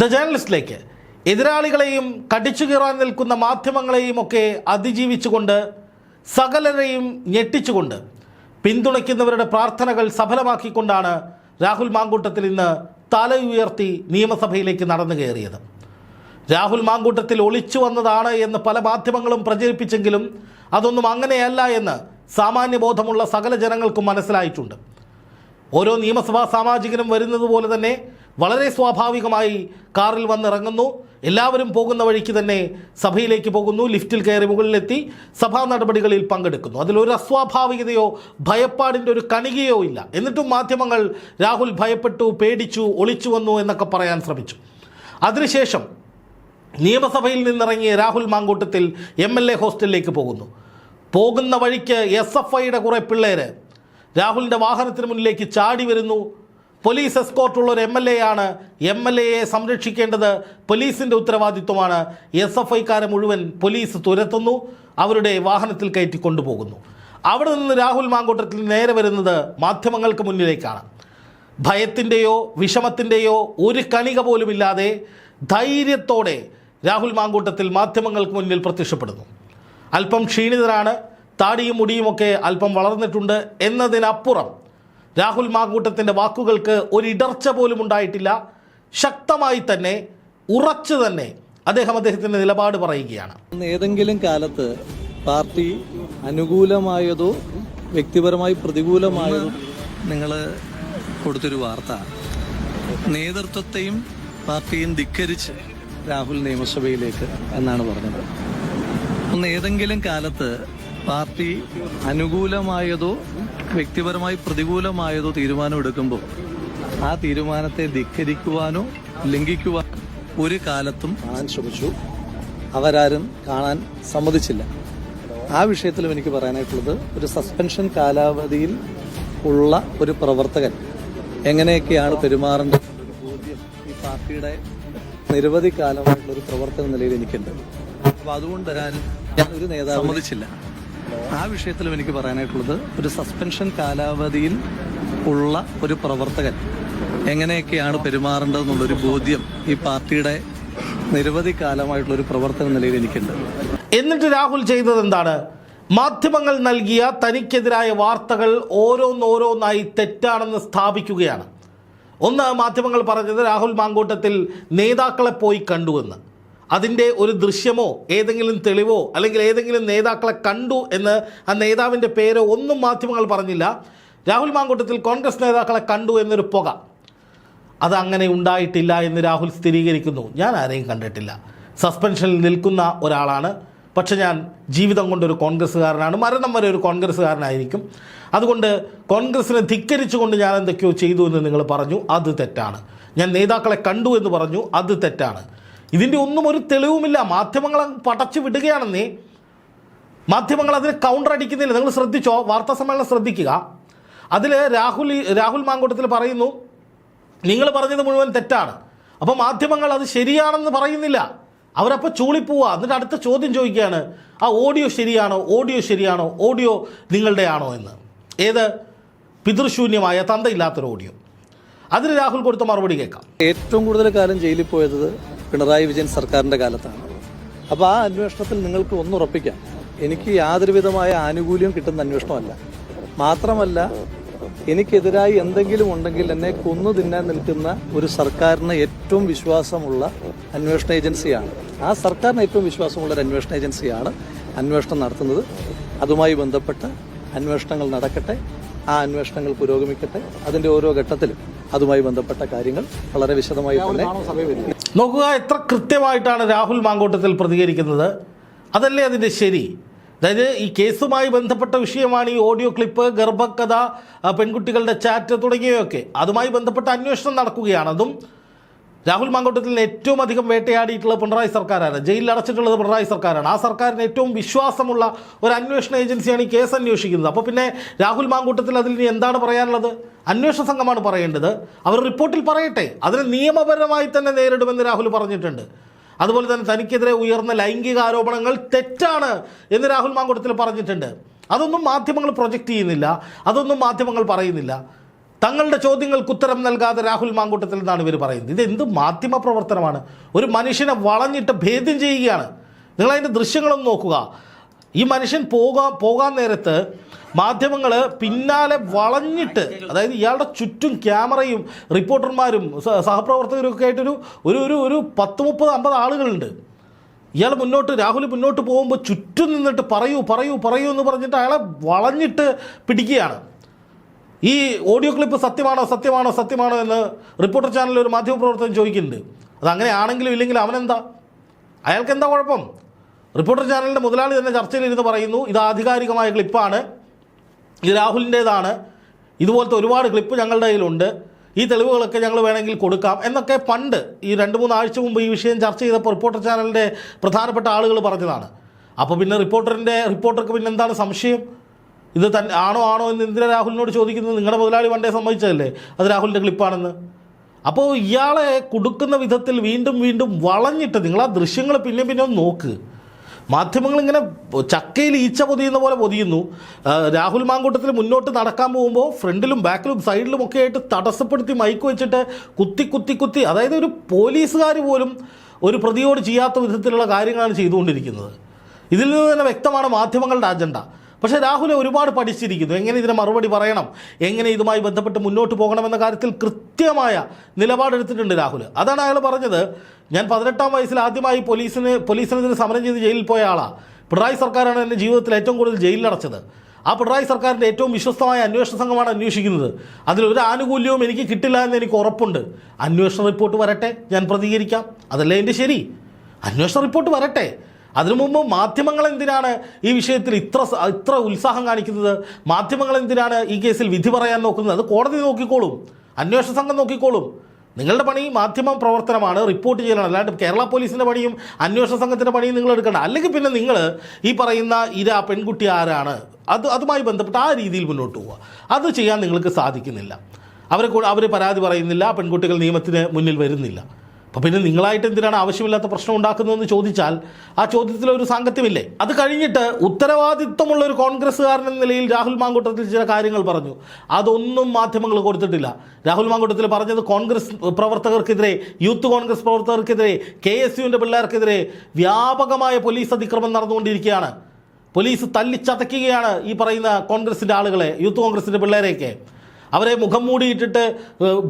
The ജേർണലിസ്റ്റിലേക്ക് എതിരാളികളെയും കടിച്ചു കീറാൻ നിൽക്കുന്ന മാധ്യമങ്ങളെയും ഒക്കെ അതിജീവിച്ചുകൊണ്ട് സകലരെയും ഞെട്ടിച്ചുകൊണ്ട് പിന്തുണയ്ക്കുന്നവരുടെ പ്രാർത്ഥനകൾ സഫലമാക്കിക്കൊണ്ടാണ് രാഹുൽ മാങ്കൂട്ടത്തിൽ ഇന്ന് തല ഉയർത്തി നിയമസഭയിലേക്ക് നടന്നു കയറിയത്. രാഹുൽ മാങ്കൂട്ടത്തിൽ ഒളിച്ചു വന്നതാണ് എന്ന് പല മാധ്യമങ്ങളും പ്രചരിപ്പിച്ചെങ്കിലും അതൊന്നും അങ്ങനെയല്ല എന്ന് സാമാന്യബോധമുള്ള സകല ജനങ്ങൾക്കും മനസ്സിലായിട്ടുണ്ട്. ഓരോ നിയമസഭാ സാമാജികനും വരുന്നത് പോലെ തന്നെ വളരെ സ്വാഭാവികമായി കാറിൽ വന്നിറങ്ങുന്നു. എല്ലാവരും പോകുന്ന വഴിക്ക് തന്നെ സഭയിലേക്ക് പോകുന്നു. ലിഫ്റ്റിൽ കയറി മുകളിലെത്തി സഭാ നടപടികളിൽ പങ്കെടുക്കുന്നു. അതിലൊരു അസ്വാഭാവികതയോ ഭയപ്പാടിന്റെ ഒരു കണികയോ ഇല്ല. എന്നിട്ടും മാധ്യമങ്ങൾ രാഹുൽ ഭയപ്പെട്ടു പേടിച്ചു ഒളിച്ചു വന്നു എന്നൊക്കെ പറയാൻ ശ്രമിച്ചു. അതിനുശേഷം നിയമസഭയിൽ നിന്നിറങ്ങിയ Rahul Mamkootathil M L A ഹോസ്റ്റലിലേക്ക് പോകുന്നു. പോകുന്ന വഴിക്ക് എസ് എഫ് ഐയുടെ കുറേ പിള്ളേർ രാഹുലിന്റെ വാഹനത്തിന് മുന്നിലേക്ക് ചാടി വരുന്നു. പോലീസ് എസ്കോർട്ടുള്ള ഒരു എം എൽ എ ആണ് എം എൽ എയെ സംരക്ഷിക്കേണ്ടത് പോലീസിന്റെ ഉത്തരവാദിത്വമാണ്. എസ് എഫ് ഐക്കാരെ മുഴുവൻ പോലീസ് തുരത്തുന്നു അവരുടെ വാഹനത്തിൽ കയറ്റി കൊണ്ടുപോകുന്നു. അവിടെ നിന്ന് രാഹുൽ മാങ്കൂട്ടത്തിൽ നേരെ വരുന്നത് മാധ്യമങ്ങൾക്ക് മുന്നിലേക്കാണ്. ഭയത്തിന്റെയോ വിഷമത്തിന്റെയോ ഒരു കണിക പോലുമില്ലാതെ ധൈര്യത്തോടെ രാഹുൽ മാങ്കൂട്ടത്തിൽ മാധ്യമങ്ങൾക്ക് മുന്നിൽ പ്രത്യക്ഷപ്പെടുന്നു. അല്പം ക്ഷീണിതരാണ് താടിയും മുടിയുമൊക്കെ അല്പം വളർന്നിട്ടുണ്ട് എന്നതിനപ്പുറം രാഹുൽ മാങ്കൂട്ടത്തിന്റെ വാക്കുകൾക്ക് ഒരിടർച്ച പോലും ഉണ്ടായിട്ടില്ല. ശക്തമായി തന്നെ ഉറച്ചു തന്നെ അദ്ദേഹം അദ്ദേഹത്തിന്റെ നിലപാട് പറയുകയാണ്. ഏതെങ്കിലും കാലത്ത് പാർട്ടി അനുകൂലമായതോ വ്യക്തിപരമായി പ്രതികൂലമായതോ നിങ്ങൾ കൊടുത്തൊരു വാർത്ത. നേതൃത്വത്തെയും പാർട്ടിയും ധിക്കരിച്ച് രാഹുൽ നിയമസഭയിലേക്ക് എന്നാണ് പറഞ്ഞത്. ഏതെങ്കിലും കാലത്ത് പാർട്ടി അനുകൂലമായതോ വ്യക്തിപരമായി പ്രതികൂലമായതോ തീരുമാനം എടുക്കുമ്പോൾ ആ തീരുമാനത്തെ ധിക്കരിക്കുവാനോ ലംഘിക്കുവാനോ ഒരു കാലത്തും കാണാൻ ശ്രമിച്ചു. അവരാരും കാണാൻ സമ്മതിച്ചില്ല. ആ വിഷയത്തിലും എനിക്ക് പറയാനായിട്ടുള്ളത് ഒരു സസ്പെൻഷൻ കാലാവധിയിൽ ഉള്ള ഒരു പ്രവർത്തകൻ എങ്ങനെയൊക്കെയാണ് പെരുമാറേണ്ടത് ഈ പാർട്ടിയുടെ നിരവധി കാലമായിട്ടുള്ള ഒരു പ്രവർത്തന നിലയിൽ എനിക്കുണ്ട്. അപ്പൊ അതുകൊണ്ട് ഞാൻ ഒരു നേതാവ് സമ്മതിച്ചില്ല. ആ വിഷയത്തിലും എനിക്ക് പറയാനായിട്ടുള്ളത് ഒരു സസ്പെൻഷൻ കാലാവധിയിൽ ഉള്ള ഒരു പ്രവർത്തകൻ എങ്ങനെയൊക്കെയാണ് പെരുമാറേണ്ടത് എന്നുള്ളൊരു ബോധ്യം ഈ പാർട്ടിയുടെ നിരവധി കാലമായിട്ടുള്ള ഒരു പ്രവർത്തന നിലയിൽ എനിക്കുണ്ട്. എന്നിട്ട് രാഹുൽ ചെയ്തത് എന്താണ്? മാധ്യമങ്ങൾ നൽകിയ തനിക്കെതിരായ വാർത്തകൾ ഓരോന്നോരോന്നായി തെറ്റാണെന്ന് സ്ഥാപിക്കുകയാണ്. ഒന്ന് മാധ്യമങ്ങൾ പറഞ്ഞത് രാഹുൽ മാങ്കൂട്ടത്തിൽ നേതാക്കളെ പോയി കണ്ടുവെന്ന്. അതിന്റെ ഒരു ദൃശ്യമോ ഏതെങ്കിലും തെളിവോ അല്ലെങ്കിൽ ഏതെങ്കിലും നേതാക്കളെ കണ്ടു എന്ന് ആ നേതാവിന്റെ പേരോ ഒന്നും മാധ്യമങ്ങൾ പറഞ്ഞില്ല. രാഹുൽ മാങ്കൂട്ടത്തിൽ കോൺഗ്രസ് നേതാക്കളെ കണ്ടു എന്നൊരു പുക. അത് അങ്ങനെ ഉണ്ടായിട്ടില്ല എന്ന് രാഹുൽ സ്ഥിരീകരിക്കുന്നു. ഞാൻ ആരെയും കണ്ടിട്ടില്ല. സസ്പെൻഷനിൽ നിൽക്കുന്ന ഒരാളാണ്. പക്ഷെ ഞാൻ ജീവിതം കൊണ്ടൊരു കോൺഗ്രസ്സുകാരനാണ്. മരണം വരെ ഒരു കോൺഗ്രസ്സുകാരനായിരിക്കും. അതുകൊണ്ട് കോൺഗ്രസ്സിനെ ധിക്കരിച്ചുകൊണ്ട് ഞാൻ എന്തൊക്കെയോ ചെയ്തു എന്ന് നിങ്ങൾ പറഞ്ഞു. അത് തെറ്റാണ്. ഞാൻ നേതാക്കളെ കണ്ടു എന്ന് പറഞ്ഞു. അത് തെറ്റാണ്. ഇതിന്റെ ഒന്നും ഒരു തെളിവുമില്ല. മാധ്യമങ്ങൾ പടച്ചു വിടുകയാണെന്നേ. മാധ്യമങ്ങൾ അതിന് കൗണ്ടർ അടിക്കുന്നില്ല. നിങ്ങൾ ശ്രദ്ധിച്ചോ? വാർത്താ സമ്മേളനം ശ്രദ്ധിക്കുക. അതിൽ രാഹുൽ രാഹുൽ മാങ്കോട്ടത്തിൽ പറയുന്നു നിങ്ങൾ പറഞ്ഞത് മുഴുവൻ തെറ്റാണ്. അപ്പോൾ മാധ്യമങ്ങൾ അത് ശരിയാണെന്ന് പറയുന്നില്ല. അവരപ്പോൾ ചൂളിപ്പോവുക എന്നിട്ട് അടുത്ത ചോദ്യം ചോദിക്കുകയാണ് ആ ഓഡിയോ ശരിയാണോ? ഓഡിയോ ശരിയാണോ? ഓഡിയോ നിങ്ങളുടെയാണോ എന്ന്. ഏത്? പിതൃശൂന്യമായ തന്തയില്ലാത്തൊരു ഓഡിയോ. അതിന് രാഹുൽ കൊടുത്ത മറുപടി കേൾക്കാം. ഏറ്റവും കൂടുതൽ കാലം ജയിലിൽ പോയത് പിണറായി വിജയൻ സർക്കാരിന്റെ കാലത്താണ്. അപ്പോൾ ആ അന്വേഷണത്തിൽ നിങ്ങൾക്ക് ഒന്നുറപ്പിക്കാം. എനിക്ക് യാതൊരു വിധമായ ആനുകൂല്യം കിട്ടുന്ന അന്വേഷണമല്ല. മാത്രമല്ല എനിക്കെതിരായി എന്തെങ്കിലും ഉണ്ടെങ്കിൽ എന്നെ കൊന്നു തിന്നാൻ നിൽക്കുന്ന ഒരു സർക്കാരിന് ഏറ്റവും വിശ്വാസമുള്ള അന്വേഷണ ഏജൻസിയാണ്. ആ സർക്കാരിന് ഏറ്റവും വിശ്വാസമുള്ള ഒരു അന്വേഷണ ഏജൻസിയാണ് അന്വേഷണം നടത്തുന്നത്. അതുമായി ബന്ധപ്പെട്ട് അന്വേഷണങ്ങൾ നടക്കട്ടെ. ആ അന്വേഷണങ്ങൾ പുരോഗമിക്കട്ടെ. അതിന്റെ ഓരോ ഘട്ടത്തിലും അതുമായി ബന്ധപ്പെട്ട കാര്യങ്ങൾ വളരെ വിശദമായി തന്നെ. നോക്കുക എത്ര കൃത്യമായിട്ടാണ് രാഹുൽ മാങ്കോട്ടത്തിൽ പ്രതികരിക്കുന്നത്? അതല്ലേ അതിന്റെ ശരി? അതായത് ഈ കേസുമായി ബന്ധപ്പെട്ട വിഷയമാണ് ഈ ഓഡിയോ ക്ലിപ്പ് ഗർഭക്കഥ പെൺകുട്ടികളുടെ ചാറ്റ് തുടങ്ങിയവയൊക്കെ. അതുമായി ബന്ധപ്പെട്ട അന്വേഷണം നടക്കുകയാണ്. അതും രാഹുൽ മാങ്കോട്ടത്തിൽ ഏറ്റവും അധികം വേട്ടയാടിയിട്ടുള്ള പിണറായി സർക്കാരാണ്. ജയിലിൽ അടച്ചിട്ടുള്ളത് പിണറായി സർക്കാരാണ്. ആ സർക്കാരിന് ഏറ്റവും വിശ്വാസമുള്ള ഒരു അന്വേഷണ ഏജൻസിയാണ് ഈ കേസ് അന്വേഷിക്കുന്നത്. അപ്പോൾ പിന്നെ രാഹുൽ മാങ്കൂട്ടത്തിൽ അതിൽ ഇനി എന്താണ് പറയാനുള്ളത്? അന്വേഷണ സംഘമാണ് പറയേണ്ടത്. അവർ റിപ്പോർട്ടിൽ പറയട്ടെ. അതിന് നിയമപരമായി തന്നെ നേരിടുമെന്ന് രാഹുൽ പറഞ്ഞിട്ടുണ്ട്. അതുപോലെ തന്നെ തനിക്കെതിരെ ഉയർന്ന ലൈംഗിക ആരോപണങ്ങൾ തെറ്റാണ് എന്ന് രാഹുൽ മാങ്കുടത്തിൽ പറഞ്ഞിട്ടുണ്ട്. അതൊന്നും മാധ്യമങ്ങൾ പ്രൊജക്റ്റ് ചെയ്യുന്നില്ല. അതൊന്നും മാധ്യമങ്ങൾ പറയുന്നില്ല. തങ്ങളുടെ ചോദ്യങ്ങൾക്ക് ഉത്തരം നൽകാതെ രാഹുൽ മാങ്കൂട്ടത്തിൽ നിന്നാണ് ഇവർ പറയുന്നത്. ഇത് എന്ത് മാധ്യമ പ്രവർത്തനമാണ്? ഒരു മനുഷ്യനെ വളഞ്ഞിട്ട് ഭേദ്യം ചെയ്യുകയാണ്. നിങ്ങളതിന്റെ ദൃശ്യങ്ങളൊന്ന് നോക്കുക. ഈ മനുഷ്യൻ പോകാൻ പോകാൻ നേരത്ത് മാധ്യമങ്ങൾ പിന്നാലെ വളഞ്ഞിട്ട് അതായത് ഇയാളുടെ ചുറ്റും ക്യാമറയും റിപ്പോർട്ടർമാരും സഹപ്രവർത്തകരും ഒക്കെ ആയിട്ടൊരു ഒരു ഒരു ഒരു പത്ത് മുപ്പത് അമ്പത് ആളുകളുണ്ട്. ഇയാൾ മുന്നോട്ട് രാഹുൽ മുന്നോട്ട് പോകുമ്പോൾ ചുറ്റും നിന്നിട്ട് പറയൂ പറയൂ പറയൂ എന്ന് പറഞ്ഞിട്ട് അയാളെ വളഞ്ഞിട്ട് പിടിക്കുകയാണ്. ഈ ഓഡിയോ ക്ലിപ്പ് സത്യമാണോ സത്യമാണോ സത്യമാണോ എന്ന് റിപ്പോർട്ടർ ചാനലിൽ ഒരു മാധ്യമപ്രവർത്തകൻ ചോദിക്കുന്നുണ്ട്. അത് അങ്ങനെ ആണെങ്കിലും ഇല്ലെങ്കിലും അവനെന്താ? അയാൾക്ക് എന്താ കുഴപ്പം? റിപ്പോർട്ടർ ചാനലിന്റെ മുതലാളി തന്നെ ചർച്ചയിലിരുന്ന് പറയുന്നു ഇത് ആധികാരികമായ ക്ലിപ്പാണ്. ഇത് രാഹുലിന്റേതാണ്. ഇതുപോലത്തെ ഒരുപാട് ക്ലിപ്പ് ഞങ്ങളുടെ കയ്യിലുണ്ട്. ഈ തെളിവുകളൊക്കെ ഞങ്ങൾ വേണമെങ്കിൽ കൊടുക്കാം എന്നൊക്കെ പണ്ട് ഈ രണ്ട് മൂന്ന് ആഴ്ച മുമ്പ് ഈ വിഷയം ചർച്ച ചെയ്തപ്പോൾ റിപ്പോർട്ടർ ചാനലിന്റെ പ്രധാനപ്പെട്ട ആളുകൾ പറഞ്ഞതാണ്. അപ്പോൾ പിന്നെ റിപ്പോർട്ടറിന്റെ റിപ്പോർട്ടർക്ക് പിന്നെ എന്താണ് സംശയം? ഇത് തന്നെ ആണോ ആണോ എന്ന് ഇന്ദിര രാഹുലിനോട് ചോദിക്കുന്നത്? നിങ്ങളുടെ മുതലാളി വണ്ടേ സമ്മതിച്ചതല്ലേ? അത് രാഹുലിന്റെ ക്ലിപ്പാണെന്ന്. അപ്പോൾ ഇയാളെ കൊടുക്കുന്ന വിധത്തിൽ വീണ്ടും വീണ്ടും വളഞ്ഞിട്ട് നിങ്ങൾ ആ ദൃശ്യങ്ങൾ പിന്നെ പിന്നെ നോക്ക്. മാധ്യമങ്ങൾ ഇങ്ങനെ ചക്കയിൽ ഈച്ച പൊതിയുന്ന പോലെ പൊതിയുന്നു. രാഹുൽ മാങ്കൂട്ടത്തിൽ മുന്നോട്ട് നടക്കാൻ പോകുമ്പോൾ ഫ്രണ്ടിലും ബാക്കിലും സൈഡിലും ഒക്കെ ആയിട്ട് തടസ്സപ്പെടുത്തി മൈക്ക് വെച്ചിട്ട് കുത്തി കുത്തി കുത്തി അതായത് ഒരു പോലീസുകാർ പോലും ഒരു പ്രതിയോട് ചെയ്യാത്ത വിധത്തിലുള്ള കാര്യങ്ങളാണ് ചെയ്തുകൊണ്ടിരിക്കുന്നത്. ഇതിൽ നിന്ന് തന്നെ വ്യക്തമാണ് മാധ്യമങ്ങളുടെ അജണ്ട പക്ഷേ രാഹുൽ ഒരുപാട് പഠിച്ചിരിക്കുന്നു. എങ്ങനെ ഇതിന് മറുപടി പറയണം? എങ്ങനെ ഇതുമായി ബന്ധപ്പെട്ട് മുന്നോട്ട് പോകണമെന്ന കാര്യത്തിൽ കൃത്യമായ നിലപാടെടുത്തിട്ടുണ്ട് രാഹുൽ അതാണ് അയാൾ പറഞ്ഞത്. ഞാൻ പതിനെട്ടാം വയസ്സിൽ ആദ്യമായി പോലീസിന് പോലീസിനെതിരെ സമരം ചെയ്ത് ജയിലിൽ പോയ ആളാണ് പിണറായി സർക്കാരാണ് എന്റെ ജീവിതത്തിൽ ഏറ്റവും കൂടുതൽ ജയിലിലടച്ചത്. ആ പിണറായി സർക്കാരിന്റെ ഏറ്റവും വിശ്വസ്തമായ അന്വേഷണ സംഘമാണ് അന്വേഷിക്കുന്നത്. അതിലൊരു ആനുകൂല്യവും എനിക്ക് കിട്ടില്ല എന്ന് എനിക്ക് ഉറപ്പുണ്ട്. അന്വേഷണ റിപ്പോർട്ട് വരട്ടെ ഞാൻ പ്രതികരിക്കാം. അതല്ലേ എന്റെ ശരി? അന്വേഷണ റിപ്പോർട്ട് വരട്ടെ. അതിനു മുമ്പ് മാധ്യമങ്ങൾ എന്തിനാണ് ഈ വിഷയത്തിൽ ഇത്ര ഇത്ര ഉത്സാഹം കാണിക്കുന്നത്? മാധ്യമങ്ങൾ എന്തിനാണ് ഈ കേസിൽ വിധി പറയാൻ നോക്കുന്നത്? അത് കോടതി നോക്കിക്കോളും. അന്വേഷണ സംഘം നോക്കിക്കോളും. നിങ്ങളുടെ പണി മാധ്യമ പ്രവർത്തനമാണ് റിപ്പോർട്ട് ചെയ്യലാണ് അല്ലാണ്ട് കേരള പോലീസിന്റെ പണിയും അന്വേഷണ സംഘത്തിന്റെ പണിയും നിങ്ങൾ എടുക്കണം അല്ലെങ്കിൽ പിന്നെ നിങ്ങൾ ഈ പറയുന്ന ഇര പെൺകുട്ടി ആരാണ്? അത് അതുമായി ബന്ധപ്പെട്ട് ആ രീതിയിൽ മുന്നോട്ട് പോവുക. അത് ചെയ്യാൻ നിങ്ങൾക്ക് സാധിക്കുന്നില്ല. അവരെ അവർ പരാതി പറയുന്നില്ല. പെൺകുട്ടികൾ നിയമത്തിന് മുന്നിൽ വരുന്നില്ല. അപ്പോൾ പിന്നെ നിങ്ങളായിട്ട് എന്തിനാണ് ആവശ്യമില്ലാത്ത പ്രശ്നം ഉണ്ടാക്കുന്നതെന്ന് ചോദിച്ചാൽ ആ ചോദ്യത്തിൽ ഒരു സാങ്കത്യമില്ലേ? അത് കഴിഞ്ഞിട്ട് ഉത്തരവാദിത്വമുള്ള ഒരു കോൺഗ്രസ്സുകാരൻ എന്ന നിലയിൽ രാഹുൽ മാങ്കൂട്ടത്തിൽ ചില കാര്യങ്ങൾ പറഞ്ഞു. അതൊന്നും മാധ്യമങ്ങൾ കൊടുത്തിട്ടില്ല. രാഹുൽ മാങ്കൂട്ടത്തിൽ പറഞ്ഞത് കോൺഗ്രസ് പ്രവർത്തകർക്കെതിരെ യൂത്ത് കോൺഗ്രസ് പ്രവർത്തകർക്കെതിരെ കെ എസ് യുവിന്റെ പിള്ളേർക്കെതിരെ വ്യാപകമായ പോലീസ് അതിക്രമം നടന്നുകൊണ്ടിരിക്കുകയാണ്. പോലീസ് തല്ലിച്ചതയ്ക്കുകയാണ് ഈ പറയുന്ന കോൺഗ്രസിന്റെ ആളുകളെ യൂത്ത് കോൺഗ്രസിന്റെ പിള്ളേരെയൊക്കെ. അവരെ മുഖം മൂടിയിട്ടിട്ട്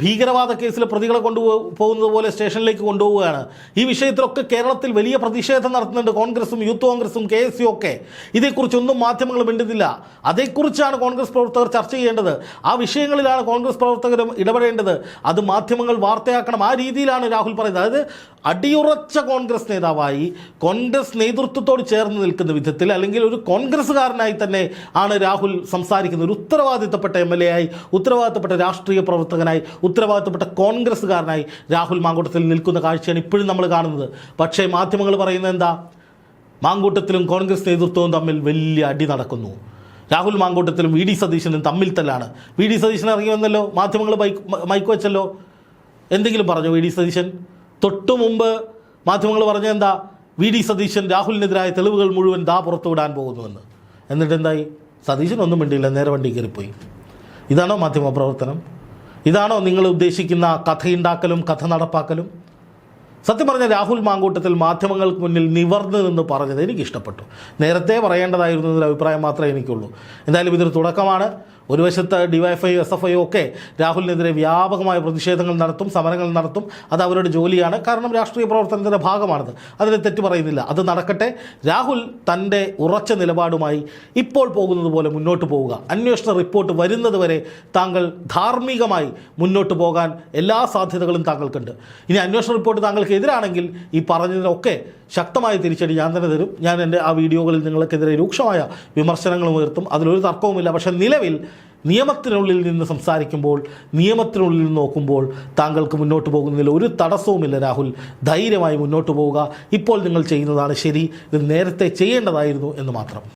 ഭീകരവാദ കേസിൽ പ്രതികളെ കൊണ്ടുപോകുന്നത് പോലെ സ്റ്റേഷനിലേക്ക് കൊണ്ടുപോവുകയാണ്. ഈ വിഷയത്തിലൊക്കെ കേരളത്തിൽ വലിയ പ്രതിഷേധം നടത്തുന്നുണ്ട് കോൺഗ്രസും യൂത്ത് കോൺഗ്രസും കെ എസ് യു ഒക്കെ. ഇതേക്കുറിച്ചൊന്നും മാധ്യമങ്ങൾ മിണ്ടുന്നില്ല. അതേക്കുറിച്ചാണ് കോൺഗ്രസ് പ്രവർത്തകർ ചർച്ച ചെയ്യേണ്ടത്. ആ വിഷയങ്ങളിലാണ് കോൺഗ്രസ് പ്രവർത്തകർ ഇടപെടേണ്ടത്. അത് മാധ്യമങ്ങൾ വാർത്തയാക്കണം. ആ രീതിയിലാണ് രാഹുൽ പറയുന്നത്. അതായത് അടിയുറച്ച കോൺഗ്രസ് നേതാവായി കോൺഗ്രസ് നേതൃത്വത്തോട് ചേർന്ന് നിൽക്കുന്ന വിധത്തിൽ അല്ലെങ്കിൽ ഒരു കോൺഗ്രസ്സുകാരനായി തന്നെ ആണ് രാഹുൽ സംസാരിക്കുന്നത്. ഒരു ഉത്തരവാദിത്തപ്പെട്ട എം എൽ എ ആയി ഉത്തരവാദിത്തപ്പെട്ട രാഷ്ട്രീയ പ്രവർത്തകനായി ഉത്തരവാദിത്തപ്പെട്ട കോൺഗ്രസ്സുകാരനായി രാഹുൽ മാങ്കൂട്ടത്തിൽ നിൽക്കുന്ന കാഴ്ചയാണ് ഇപ്പോഴും നമ്മൾ കാണുന്നത്. പക്ഷേ മാധ്യമങ്ങൾ പറയുന്നത് എന്താ? മാങ്കൂട്ടത്തിലും കോൺഗ്രസ് നേതൃത്വവും തമ്മിൽ വലിയ അടി നടക്കുന്നു. രാഹുൽ മാങ്കൂട്ടത്തിലും വി ഡി സതീശനും തമ്മിൽ തല്ലാണ്. വി ഡി സതീശൻ ഇറങ്ങി വന്നല്ലോ? മാധ്യമങ്ങൾ മൈക്ക് മൈക്ക് വെച്ചല്ലോ? എന്തെങ്കിലും പറഞ്ഞു വി ഡി സതീശൻ? തൊട്ടു മുമ്പ് മാധ്യമങ്ങൾ പറഞ്ഞ എന്താ? വി ഡി സതീശൻ രാഹുലിനെതിരായ തെളിവുകൾ മുഴുവൻ ദാ പുറത്തുവിടാൻ പോകുന്നുവെന്ന്. എന്നിട്ട് എന്തായി? സതീശൻ ഒന്നും മിണ്ടിയില്ല നേരെ വണ്ടി കയറിപ്പോയി. ഇതാണോ മാധ്യമ പ്രവർത്തനം? ഇതാണോ നിങ്ങൾ ഉദ്ദേശിക്കുന്ന കഥയുണ്ടാക്കലും കഥ നടപ്പാക്കലും? സത്യം പറഞ്ഞാൽ രാഹുൽ മാങ്കൂട്ടത്തിൽ മാധ്യമങ്ങൾക്ക് മുന്നിൽ നിവർന്നു നിന്ന് പറഞ്ഞത് എനിക്കിഷ്ടപ്പെട്ടു. നേരത്തെ പറയേണ്ടതായിരുന്നു അഭിപ്രായം മാത്രമേ എനിക്കുള്ളൂ. എന്തായാലും ഇതൊരു തുടക്കമാണ്. ഒരു വശത്ത് ഡിവൈഎഫ്ഐ എസ് എഫ് ഐ ഒക്കെ രാഹുലിനെതിരെ വ്യാപകമായ പ്രതിഷേധങ്ങൾ നടത്തും സമരങ്ങൾ നടത്തും. അത് അവരുടെ ജോലിയാണ്. കാരണം രാഷ്ട്രീയ പ്രവർത്തനത്തിന്റെ ഭാഗമാണത്. അതിന് തെറ്റ് പറയുന്നില്ല. അത് നടക്കട്ടെ. രാഹുൽ തന്റെ ഉറച്ച നിലപാടുമായി ഇപ്പോൾ പോകുന്നത് പോലെ മുന്നോട്ട് പോവുക. അന്വേഷണ റിപ്പോർട്ട് വരുന്നത് വരെ താങ്കൾ ധാർമ്മികമായി മുന്നോട്ട് പോകാൻ എല്ലാ സാധ്യതകളും താങ്കൾക്കുണ്ട്. ഇനി അന്വേഷണ റിപ്പോർട്ട് താങ്കൾക്ക് എതിരാണെങ്കിൽ ഈ പറഞ്ഞതിനൊക്കെ ശക്തമായ തിരിച്ചടി ഞാൻ തന്നെ തരും. ഞാൻ എന്റെ ആ വീഡിയോകളിൽ നിങ്ങൾക്കെതിരെ രൂക്ഷമായ വിമർശനങ്ങളും ഉയർത്തും. അതിലൊരു തർക്കവുമില്ല. പക്ഷേ നിലവിൽ നിയമത്തിനുള്ളിൽ നിന്ന് സംസാരിക്കുമ്പോൾ നിയമത്തിനുള്ളിൽ നിന്ന് നോക്കുമ്പോൾ താങ്കൾക്ക് മുന്നോട്ട് പോകുന്നതിൽ ഒരു തടസ്സവുമില്ല രാഹുൽ. ധൈര്യമായി മുന്നോട്ട് പോവുക. ഇപ്പോൾ നിങ്ങൾ ചെയ്യുന്നതാണ് ശരി. ഇത് നേരത്തെ ചെയ്യേണ്ടതായിരുന്നു എന്ന് മാത്രം.